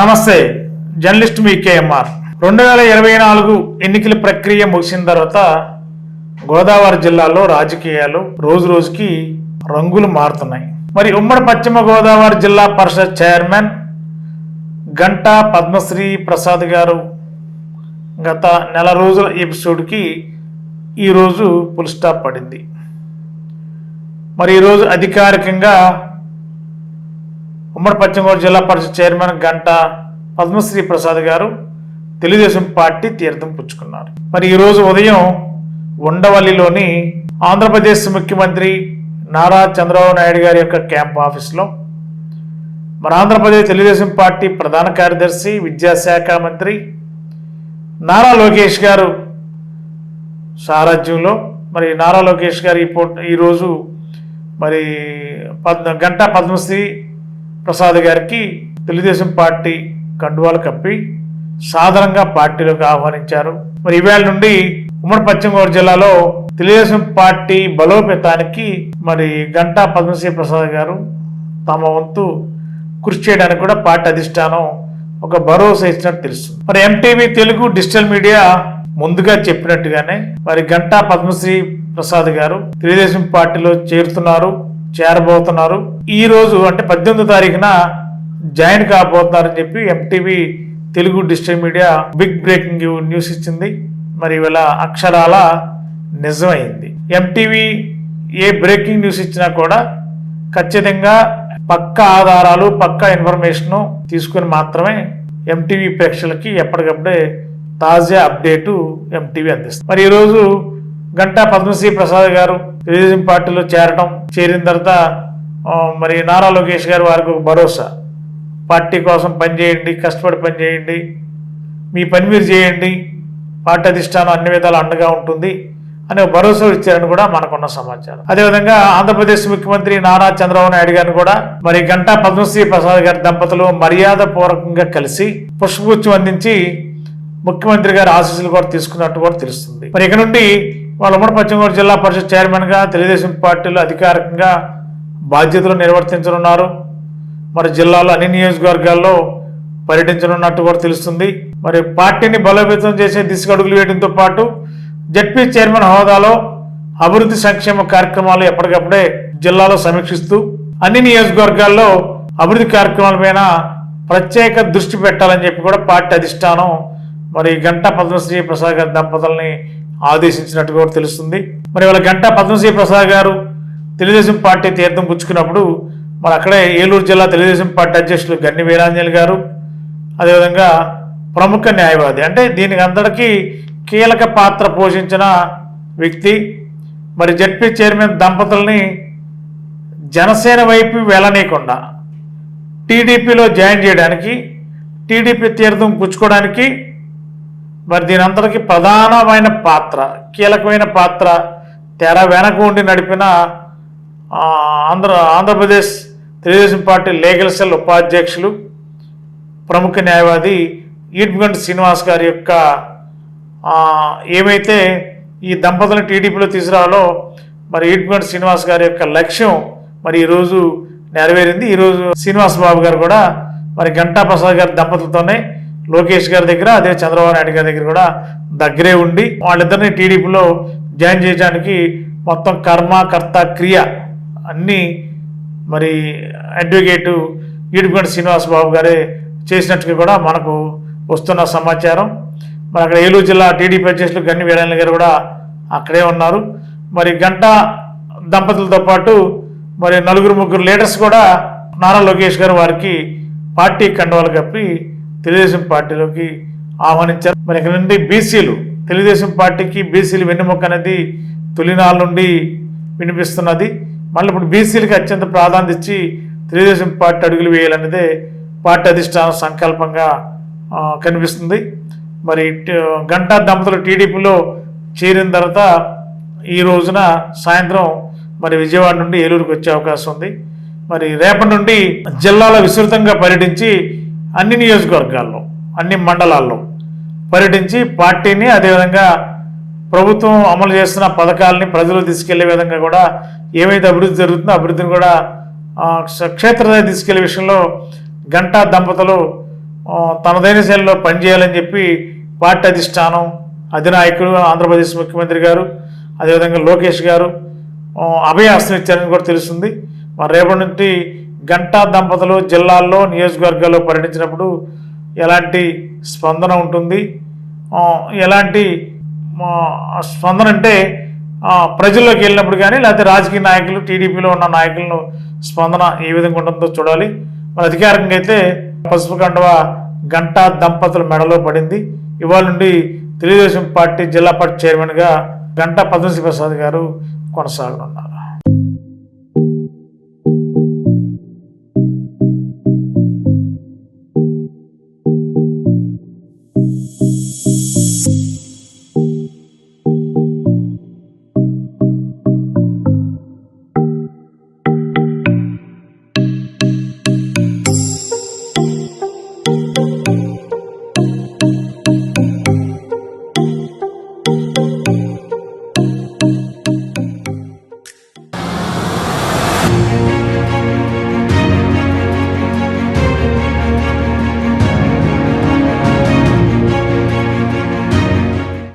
నమస్తే జర్నలిస్ట్ మీ కేఎంఆర్. రెండు వేల ఇరవై నాలుగు ఎన్నికల ప్రక్రియ ముగిసిన తర్వాత గోదావరి జిల్లాలో రాజకీయాలు రోజు రోజుకి రంగులు మారుతున్నాయి. మరి ఉమ్మడి పశ్చిమ గోదావరి జిల్లా పరిషత్ చైర్మన్ గంటా పద్మశ్రీ ప్రసాద్ గారు గత నెల రోజుల ఎపిసోడ్కి ఈరోజు ఫుల్ స్టాప్ పడింది. మరి ఈరోజు అధికారికంగా ఉమ్మడి పశ్చిమ గోదావరి జిల్లా పరిషత్ చైర్మన్ గంట పద్మశ్రీ ప్రసాద్ గారు తెలుగుదేశం పార్టీ తీర్థం పుచ్చుకున్నారు. మరి ఈరోజు ఉదయం ఉండవల్లిలోని ఆంధ్రప్రదేశ్ ముఖ్యమంత్రి నారా చంద్రబాబు నాయుడు గారి యొక్క క్యాంప్ ఆఫీస్లో మన ఆంధ్రప్రదేశ్ తెలుగుదేశం పార్టీ ప్రధాన కార్యదర్శి విద్యాశాఖ మంత్రి నారా లోకేష్ గారు సారథ్యంలో మరి నారా లోకేష్ గారు ఈ ఈరోజు మరి పద్ గంటా పద్మశ్రీ ప్రసాద్ గారికి తెలుగుదేశం పార్టీ కండువాలు కప్పి సాధారణంగా పార్టీలోకి ఆహ్వానించారు. మరి ఈవేళ నుండి ఉమ్మడి పశ్చిమ గోదావరి జిల్లాలో తెలుగుదేశం పార్టీ బలోపేతానికి మరి గంటా పద్మశ్రీ ప్రసాద్ గారు తమ వంతు కృషి చేయడానికి కూడా పార్టీ అధిష్టానం ఒక భరోసా ఇచ్చినట్టు తెలుస్తుంది. మరి ఎంటీవీ తెలుగు డిజిటల్ మీడియా ముందుగా చెప్పినట్టుగానే మరి గంటా పద్మశ్రీ ప్రసాద్ గారు తెలుగుదేశం పార్టీలో చేరుతున్నారు. చేరబోతున్నారు. ఈ రోజు అంటే పద్దెనిమిదో తారీఖున జాయిన్ కాబోతున్నారని చెప్పి MTV Telugu digital media big breaking news ఇచ్చింది. మరి ఇవాళ అక్షరాల నిజమైంది. ఎంటీవీ ఏ బ్రేకింగ్ న్యూస్ ఇచ్చినా కూడా ఖచ్చితంగా పక్క ఆధారాలు పక్క ఇన్ఫర్మేషన్ తీసుకుని మాత్రమే ఎంటీవీ ప్రేక్షకులకి ఎప్పటికప్పుడే తాజా అప్డేటు ఎంటీవీ అందిస్తుంది. మరి ఈరోజు గంటా పద్మశ్రీ ప్రసాద్ గారు తెలుగుదేశం పార్టీలో చేరడం చేరిన తర్వాత మరి నారా లోకేష్ గారు వారికి ఒక భరోసా. పార్టీ కోసం పనిచేయండి కష్టపడి పనిచేయండి మీ పని మీరు చేయండి పార్టీ అధిష్టానం అన్ని విధాలు అండగా ఉంటుంది అనే ఒక భరోసా ఇచ్చారని కూడా మనకున్న సమాచారం. అదేవిధంగా ఆంధ్రప్రదేశ్ ముఖ్యమంత్రి నారా చంద్రబాబు నాయుడు గారిని కూడా మరి గంటా పద్మశ్రీ ప్రసాద్ గారి దంపతులు మర్యాద పూర్వకంగా కలిసి పుష్పగుచ్చం అందించి ముఖ్యమంత్రి గారి ఆశీస్సులు కూడా తీసుకున్నట్టు కూడా తెలుస్తుంది. మరి ఇక నుండి వాళ్ళ ఉమ్మడి పశ్చిమగోదావరి జిల్లా పరిషత్ చైర్మన్గా తెలుగుదేశం పార్టీలో అధికారికంగా బాధ్యతలు నిర్వర్తించనున్నారు. మరి జిల్లాలో అన్ని నియోజకవర్గాల్లో పర్యటించనున్నట్టు కూడా తెలుస్తుంది. మరి పార్టీని బలోపేతం చేసే దిశగా అడుగులు వేయడంతో పాటు జడ్పీ చైర్మన్ హోదాలో అభివృద్ధి సంక్షేమ కార్యక్రమాలు ఎప్పటికప్పుడే జిల్లాలో సమీక్షిస్తూ అన్ని నియోజకవర్గాల్లో అభివృద్ధి కార్యక్రమాలపైన ప్రత్యేక దృష్టి పెట్టాలని చెప్పి కూడా పార్టీ అధిష్టానం మరి గంటా పద్మశ్రీ ప్రసాద్ గారి దంపతుల్ని ఆదేశించినట్టు కూడా తెలుస్తుంది. మరి వాళ్ళ గంటా పద్మశ్రీ ప్రసాద్ గారు తెలుగుదేశం పార్టీ తీర్థం పుచ్చుకున్నప్పుడు మరి అక్కడే ఏలూరు జిల్లా తెలుగుదేశం పార్టీ అధ్యక్షులు గన్ని వీరాంజలి గారు అదేవిధంగా ప్రముఖ న్యాయవాది అంటే దీనికి అందరికీ కీలక పాత్ర పోషించిన వ్యక్తి. మరి జడ్పీ చైర్మన్ దంపతుల్ని జనసేన వైపు వెళ్ళనీయకుండా టీడీపీలో జాయిన్ చేయడానికి టీడీపీ తీర్థం పుచ్చుకోవడానికి మరి దీని అందరికీ ప్రధానమైన పాత్ర కీలకమైన పాత్ర తెర వెనక ఉండి నడిపిన Andhra Andhra Pradesh Telugu Desam party legal cell ఉపాధ్యక్షులు ప్రముఖ న్యాయవాది ఈడ్గంటి శ్రీనివాస్ గారి యొక్క ఏమైతే ఈ దంపతులను టీడీపీలో తీసుకురావాలో మరి ఈడ్గంటి శ్రీనివాస్ గారి యొక్క లక్ష్యం మరి ఈరోజు నెరవేరింది. ఈరోజు శ్రీనివాస్ బాబు గారు కూడా మరి గంటా ప్రసాద్ గారి దంపతులతోనే లోకేష్ గారి దగ్గర అదే చంద్రబాబు నాయుడు గారి దగ్గర కూడా దగ్గరే ఉండి వాళ్ళిద్దరిని టీడీపీలో జాయిన్ చేయడానికి మొత్తం కర్మ కర్త క్రియ అన్నీ మరి అడ్వకేటు ఈడుగంటి శ్రీనివాస్ బాబు గారే చేసినట్టుగా కూడా మనకు వస్తున్న సమాచారం. మరి అక్కడ ఏలూరు జిల్లా టీడీపీ అధ్యక్షులు గన్ని వీరాయణ గారు కూడా అక్కడే ఉన్నారు. మరి గంట దంపతులతో పాటు మరి నలుగురు ముగ్గురు లీడర్స్ కూడా నారా లోకేష్ గారు వారికి పార్టీ కండవాలు కప్పి తెలుగుదేశం పార్టీలోకి ఆహ్వానించారు. మరి ఇక్కడ నుండి? బీసీలు. తెలుగుదేశం పార్టీకి బీసీలు వెన్నెముక అనేది తొలినాళ్ళ నుండి వినిపిస్తున్నది. మళ్ళీ ఇప్పుడు బీసీలకి అత్యంత ప్రాధాన్యత ఇచ్చి తెలుగుదేశం పార్టీ అడుగులు వేయాలన్నదే పార్టీ అధిష్టానం సంకల్పంగా కనిపిస్తుంది. మరి గంటా దంపతులు టీడీపీలో చేరిన తర్వాత ఈ రోజున సాయంత్రం మరి విజయవాడ నుండి ఏలూరుకి వచ్చే అవకాశం ఉంది. మరి రేపటి నుండి జిల్లాలో విస్తృతంగా పర్యటించి అన్ని నియోజకవర్గాల్లో అన్ని మండలాల్లో పర్యటించి పార్టీని అదేవిధంగా ప్రభుత్వం అమలు చేస్తున్న పథకాలని ప్రజలు తీసుకెళ్ళే విధంగా కూడా ఏమైతే అభివృద్ధి జరుగుతుందో అభివృద్ధిని కూడా ఆ, క్షేత్రస్థాయి తీసుకెళ్ళే విషయంలో గంటా దంపతులు తనదైన శైలిలో పనిచేయాలని చెప్పి పార్టీ అధిష్టానం అధినాయకుడు ఆంధ్రప్రదేశ్ ముఖ్యమంత్రి గారు అదేవిధంగా లోకేష్ గారు అభయ అభయాస్తం ఇచ్చారని కూడా తెలుస్తుంది. మరి రేపటి నుండి గంటా దంపతులు జిల్లాల్లో నియోజకవర్గాల్లో పర్యటించినప్పుడు ఎలాంటి స్పందన ఉంటుంది? ఎలాంటి స్పందన అంటే ప్రజల్లోకి వెళ్ళినప్పుడు కానీ లేకపోతే రాజకీయ నాయకులు టీడీపీలో ఉన్న నాయకులను స్పందన ఏ విధంగా ఉంటుందో చూడాలి. మరి అధికారికంగా అయితే పసుపు కండవ గంటా దంపతుల మెడలో పడింది. ఇవాళ నుండి తెలుగుదేశం పార్టీ జిల్లా పార్టీ చైర్మన్గా గంటా పద్మశ్రీ ప్రసాద్ గారు కొనసాగనున్నారు.